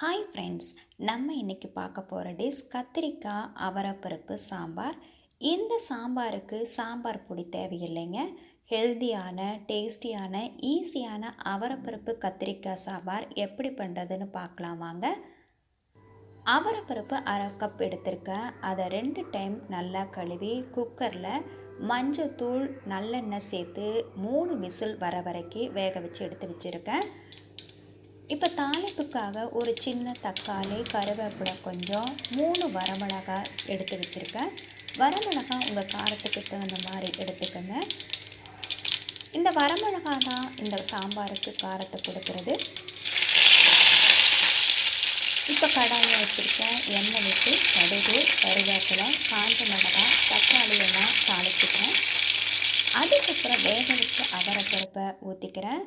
Hi friends நம்ம இன்றைக்கி பார்க்க போகிற டிஷ் கத்திரிக்காய் அவரைப்பருப்பு சாம்பார். இந்த சாம்பாருக்கு சாம்பார் பொடி தேவையில்லைங்க. ஹெல்த்தியான டேஸ்டியான ஈஸியான அவரப்பருப்பு கத்திரிக்காய் சாம்பார் எப்படி பண்ணுறதுன்னு பார்க்கலாம் வாங்க. அவரைப்பருப்பு அரை கப் எடுத்திருக்கேன் அதை ரெண்டு டைம் நல்லா கழுவி குக்கரில் மஞ்சத்தூள் நல்லெண்ணெய் சேர்த்து மூணு விசில் வர வரைக்கும் வேக வச்சு எடுத்து வச்சுருக்கேன். இப்போ தாளிப்புக்காக ஒரு சின்ன தக்காளி கருவேப்பிலை கொஞ்சம் மூணு வரமிளகாய் எடுத்து வச்சுருக்கேன். வரமிளகாய் உங்கள் காரத்துக்கு தகுந்த மாதிரி எடுத்துக்கோங்க. இந்த வரமிளகாய் தான் இந்த சாம்பாருக்கு காரத்தை கொடுக்குறது. இப்போ கடாயை வச்சுருக்கேன் எண்ணெய் விட்டு கடுகு கருவேப்பிலை காஞ்ச மிளகாய் தக்காளியெல்லாம் தாளிச்சுக்கிறேன். அதுக்கப்புறம் வேக வச்சு அவரை பருப்பை ஊற்றிக்கிறேன்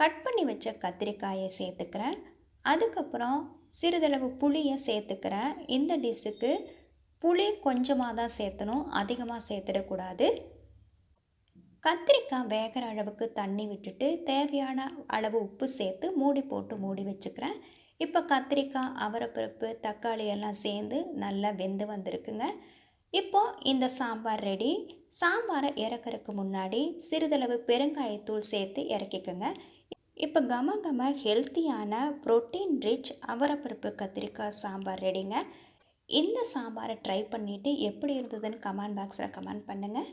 கட் பண்ணி வச்ச கத்திரிக்காயை சேர்த்துக்கிறேன். அதுக்கப்புறம் சிறிதளவு புளியை சேர்த்துக்கிறேன். இந்த டிஷ்ஷுக்கு புளி கொஞ்சமாக தான் சேர்த்தணும். அதிகமாக சேர்த்துடக்கூடாது. கத்திரிக்காய் வேகிற அளவுக்கு தண்ணி விட்டுட்டு தேவையான அளவு உப்பு சேர்த்து மூடி போட்டு மூடி வச்சுக்கிறேன். இப்போ கத்திரிக்காய் அவரைப்பருப்பு தக்காளி எல்லாம் சேர்ந்து நல்லா வெந்து வந்திருக்குங்க. இப்போ இந்த சாம்பார் ரெடி. சாம்பாரை இறக்குறதுக்கு முன்னாடி சிறிதளவு பெருங்காயத்தூள் சேர்த்து இறக்கிக்கோங்க. இப்போ கம கம ஹெல்த்தியான ப்ரோட்டீன் ரிச் அவரப்பருப்பு கத்திரிக்காய் சாம்பார் ரெடிங்க இந்த சாம்பாரை ட்ரை பண்ணிவிட்டு எப்படி இருந்ததுன்னு கமெண்ட் பாக்ஸில் கமெண்ட் பண்ணுங்கள்